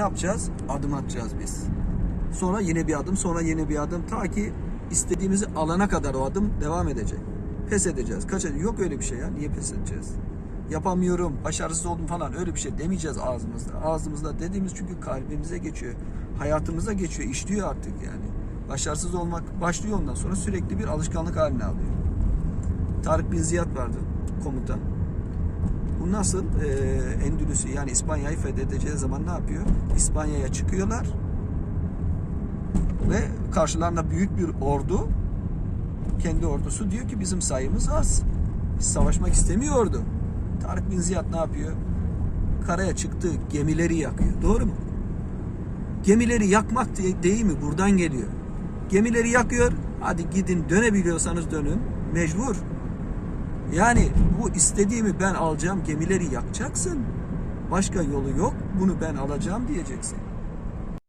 ne yapacağız? Adım atacağız biz. Sonra yine bir adım, sonra yine bir adım. Ta ki istediğimizi alana kadar o adım devam edecek. Pes edeceğiz. Kaç Yok öyle bir şey ya. Niye pes edeceğiz? Yapamıyorum, başarısız oldum falan öyle bir şey demeyeceğiz ağzımızda. Ağzımızda dediğimiz çünkü kalbimize geçiyor. Hayatımıza geçiyor, işliyor artık yani. Başarısız olmak başlıyor ondan sonra sürekli bir alışkanlık haline alıyor. Tarık Bin Ziyad vardı komutan. Nasıl? Ee, Endülüs'ü yani İspanya'yı fethedeceği zaman ne yapıyor? İspanya'ya çıkıyorlar ve karşılarında büyük bir ordu kendi ordusu diyor ki bizim sayımız az. Biz savaşmak istemiyor ordu. Tarık Bin Ziyad ne yapıyor? Karaya çıktığı gemileri yakıyor. Doğru mu? Gemileri yakmak de- değil mi? Buradan geliyor. Gemileri yakıyor. Hadi gidin dönebiliyorsanız dönün. Mecbur. Yani bu istediğimi ben alacağım gemileri yakacaksın. Başka yolu yok. Bunu ben alacağım diyeceksin.